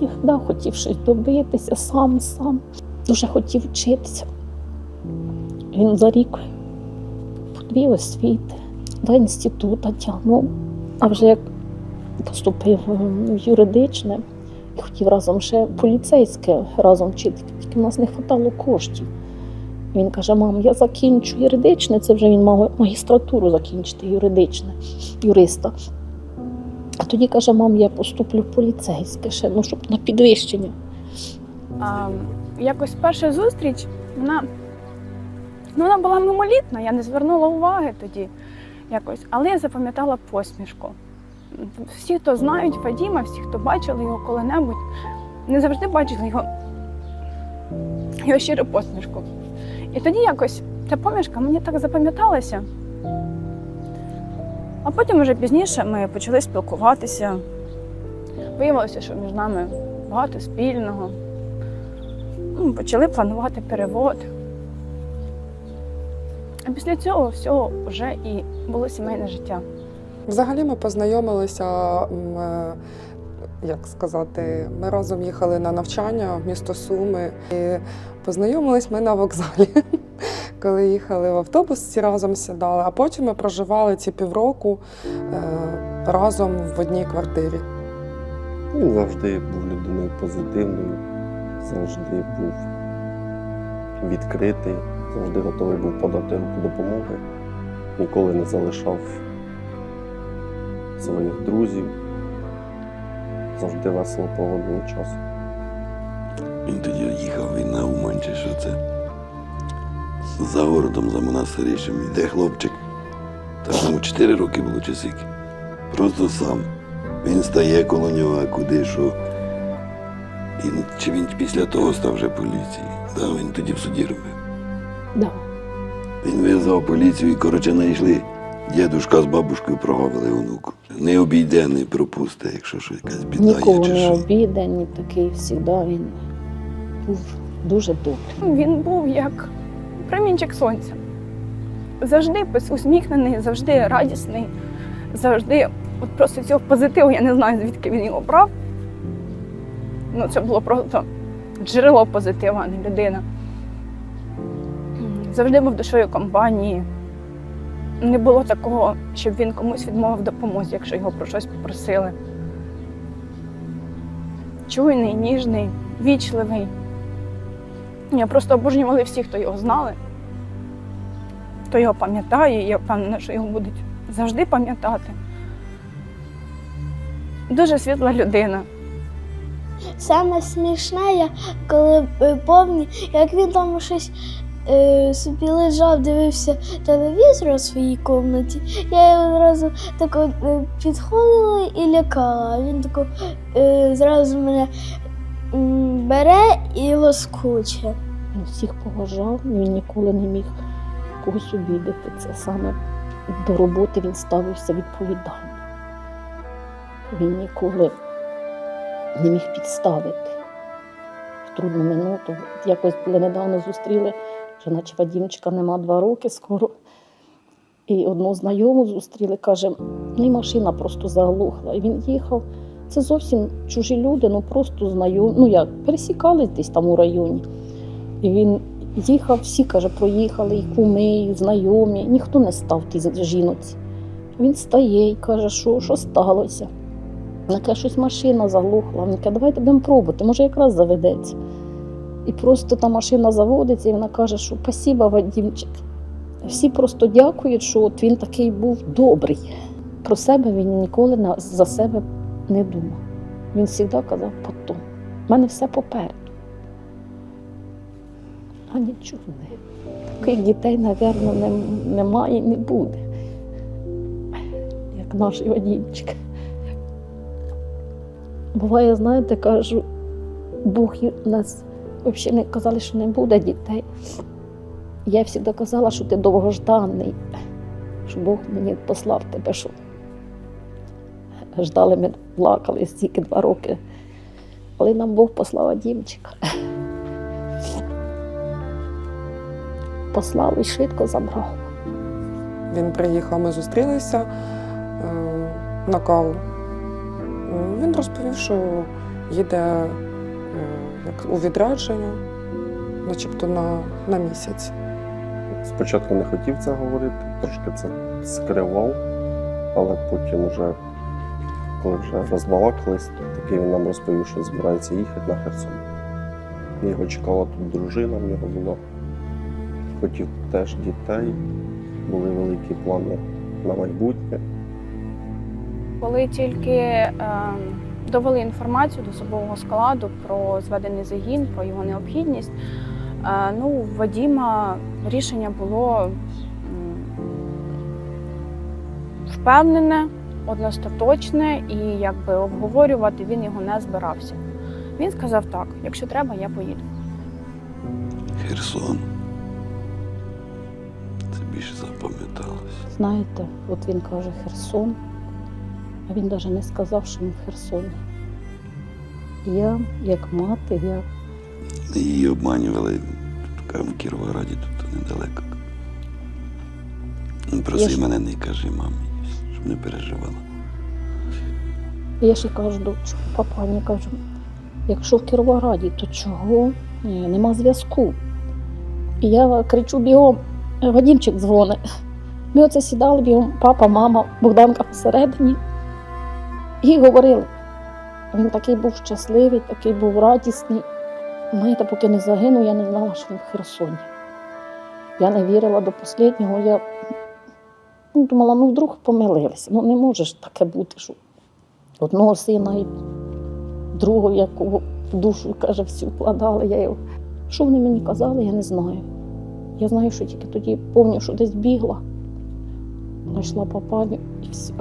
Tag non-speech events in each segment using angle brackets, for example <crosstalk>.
завжди хотів щось добитися, сам, сам. Дуже хотів вчитися. Він за рік по дві освіти, до інституту тягнув. А вже як поступив в юридичне, і хотів разом ще поліцейське разом вчити, тільки в нас не вистачало коштів. Він каже: мам, я закінчу юридичне, це вже він мав магістратуру закінчити юридичне, юриста. А тоді каже, мам, я поступлю в поліцейське ще, ну, щоб на підвищення. А, якось перша зустріч, вона, ну, вона була мимолітна, я не звернула уваги тоді якось, але я запам'ятала посмішку. Всі, хто знають Фадіма, всі, хто бачили його коли-небудь, не завжди бачили його, його щиру посмішку. І тоді якось ця помішка мені так запам'яталася. А потім вже пізніше ми почали спілкуватися. Виявилося, що між нами багато спільного. Почали планувати перевод. А після цього всього вже і було сімейне життя. Взагалі ми познайомилися, е, як сказати, ми разом їхали на навчання в місто Суми. І познайомились ми на вокзалі, <laughs> коли їхали в автобус, всі разом сідали, а потім ми проживали ці півроку е, разом в одній квартирі. Він завжди був людиною позитивною, завжди був відкритий, завжди готовий був подати руку допомоги, ніколи не залишав своїх друзів, завжди весело проводив час. Він тоді їхав він на Умань, чи що це. За городом, за монастирищем йде хлопчик. Та йому 4 роки було чи скільки. Просто сам. Він стає коло нього, а куди що. І чи він після того став вже поліції? Да, він тоді в суді робив. Да. Він визвав поліцію і, коротше, знайшли. Дідушка з бабушкою прогавили онуку. Не обійде, не пропусте, якщо що якась біда Нікого є чи не що. обіде, ні такий завжди він був дуже добрий. Він був як промінчик сонця. Завжди усміхнений, завжди радісний, завжди от просто цього позитиву, я не знаю, звідки він його брав. Ну, це було просто джерело позитиву, а не людина. Завжди був душою компанії. Не було такого, щоб він комусь відмовив допомозі, якщо його про щось попросили. Чуйний, ніжний, вічливий. Я просто обожнювали всі, хто його знали, хто його пам'ятає, я впевнена, що його будуть завжди пам'ятати. Дуже світла людина. Саме смішне, коли помню, як він там щось е, собі лежав, дивився телевізор у своїй кімнаті, я його одразу тако е, підходила і лякала. Він тако е, зразу мене бере і лоскоче. Він всіх поважав, він ніколи не міг когось обідати. Це саме до роботи він ставився відповідально. Він ніколи не міг підставити в трудну минуту. Якось були недавно зустріли, вже наче Вадімчика нема два роки скоро. І одну знайому зустріли, каже, ну і машина просто заглухла. І він їхав. Це зовсім чужі люди, ну просто знайомі. Ну як, пересікались десь там у районі. І він їхав, всі каже, проїхали, і куми, і знайомі. Ніхто не став тій жіноці. Він стає і каже, що, що сталося. Вона каже, щось машина заглухла. Він каже, давайте будемо пробувати, може якраз заведеться. І просто та машина заводиться, і вона каже, що спасіба, Вадімчик. Всі просто дякують, що от він такий був добрий. Про себе він ніколи за себе не думав. Він завжди казав потом. У мене все попереду. А нічого не. Таких дітей, не, немає і не буде. Як наш Вадімчик. Буває, знаєте, кажу, Бог нас взагалі не казали, що не буде дітей. Я завжди казала, що ти довгожданий, що Бог мені послав тебе, що ждали, ми плакали стільки два роки. Але нам Бог послав Дімчика. Послав і швидко забрав. Він приїхав, ми зустрілися е, на каву. Він розповів, що їде е, як у відрядження, начебто на, на місяць. Спочатку не хотів це говорити, трошки це скривав, але потім вже, коли вже розбалакались, такий він нам розповів, що збирається їхати на Херсон. Його чекала тут дружина, в нього була. Хотів теж дітей, були великі плани на майбутнє. Коли тільки е, довели інформацію до особового складу про зведений загін, про його необхідність, е, ну, у Вадіма рішення було впевнене, одностаточне, і якби обговорювати він його не збирався. Він сказав так: якщо треба, я поїду. Херсон. Це більше запам'яталося. Знаєте, от він каже Херсон, а він навіть не сказав, що він в Херсоні. Я, як мати, я Її обманювали в Кіровограді, тут недалеко. Я Проси ж- мене, не кажи мамі, щоб не переживала. Я ще кажу до папані, кажу, якщо в Кіровограді, то чого нема зв'язку? І я кричу бігом, Вадімчик дзвонить. Ми оце сідали бігом, папа, мама, Богданка всередині і говорили. Він такий був щасливий, такий був радісний. Знаєте, поки не загинув, я не знала, що він в Херсоні. Я не вірила до останнього. Я ну, думала, ну вдруг помилилися. Ну не може ж таке бути, що одного сина і другого, якого в душу, каже, всю вкладали. Я його. Що вони мені казали, я не знаю. Я знаю, що тільки тоді пам'ятаю, що десь бігла, знайшла папаню і все.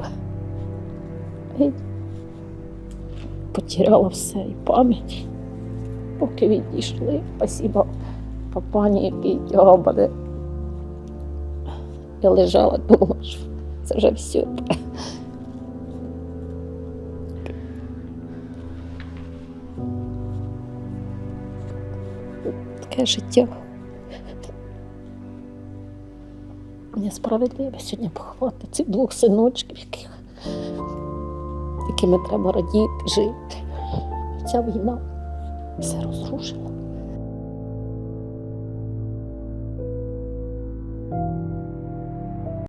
І потеряла все і пам'ять. Поки відійшли, спасіба папані, який тягав мене. Я лежала, <laughs> думала, що це вже все. таке життя. Несправедливо сьогодні поховати цих двох синочків, яких, якими треба радіти, жити. Ця війна все розрушила.